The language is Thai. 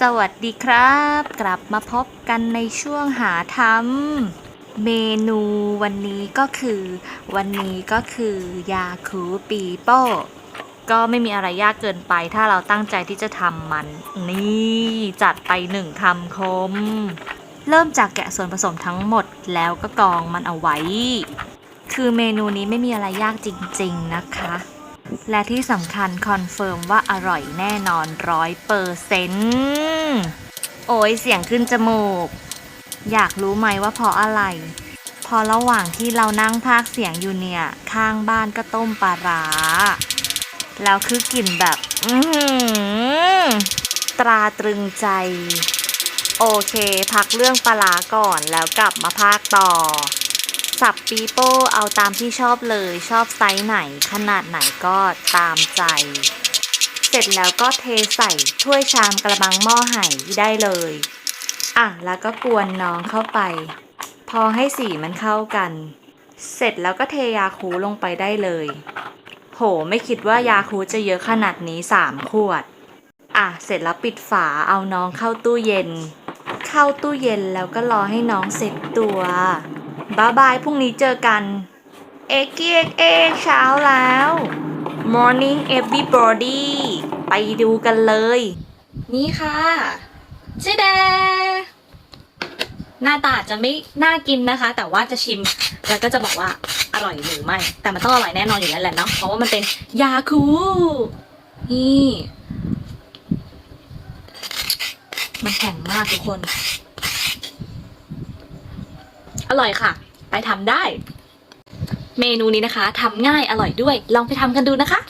สวัสดีครับ กลับมาพบกันในช่วงหาทำเมนูวันนี้ก็คือ วันนี้ก็คือยาคูปีโป้ก็ไม่มีอะไรยากเกินไป ถ้าเราตั้งใจที่จะทำมัน นี่จัดไปหนึ่งคำคม เริ่มจากแกะส่วนผสมทั้งหมดแล้วก็กรองมันเอาไว้ คือเมนูนี้ไม่มีอะไรยากจริง ๆ นะคะ และที่สำคัญคอนเฟิร์มว่าอร่อยแน่นอนร้อยเปอร์เซนต์โอ้ยเสียงขึ้นจมูก อยากรู้ไหมว่าเพราะอะไร พอระหว่างที่เรานั่งพากเสียงอยู่เนี่ย ข้างบ้านก็ต้มปลาร้า แล้วคือกลิ่นแบบ อืตราตรึงใจ โอเค พักเรื่องปลาร้าก่อนแล้วกลับมาพากต่อ สับปีโป้เอาตามที่ชอบเลยชอบไซส์ไหนขนาดไหนก็ตามใจ เสร็จแล้วก็เทใส่ถ้วยชามกระมังหม้อไหได้เลย อะแล้วก็กวนน้องเข้าไป พอให้สีมันเข้ากัน เสร็จแล้วก็เทยาคูลงไปได้เลย โหไม่คิดว่ายาคูจะเยอะขนาดนี้สามขวด อะเสร็จแล้วปิดฝาเอาน้องเข้าตู้เย็น เข้าตู้เย็นแล้วก็รอให้น้องเสร็จตัว บายบาย พรุ่งนี้เจอกัน เอ็กเอ็กเอกเช้าแล้ว Morning everybody ไปดูกันเลย นี่ค่ะเจ๊แดหน้าตาอาจจะไม่น่ากินนะคะ แต่ว่าจะชิมแล้วก็จะบอกว่าอร่อยหรือไม่ แต่มันต้องอร่อยแน่นอนอยู่แล้วแหละเนาะเพราะว่ามันเป็นยาคูนี่ มันแข็งมากทุกคน อร่อยค่ะ ไปทำได้ เมนูนี้นะคะทำง่ายอร่อยด้วย ลองไปทำกันดูนะคะ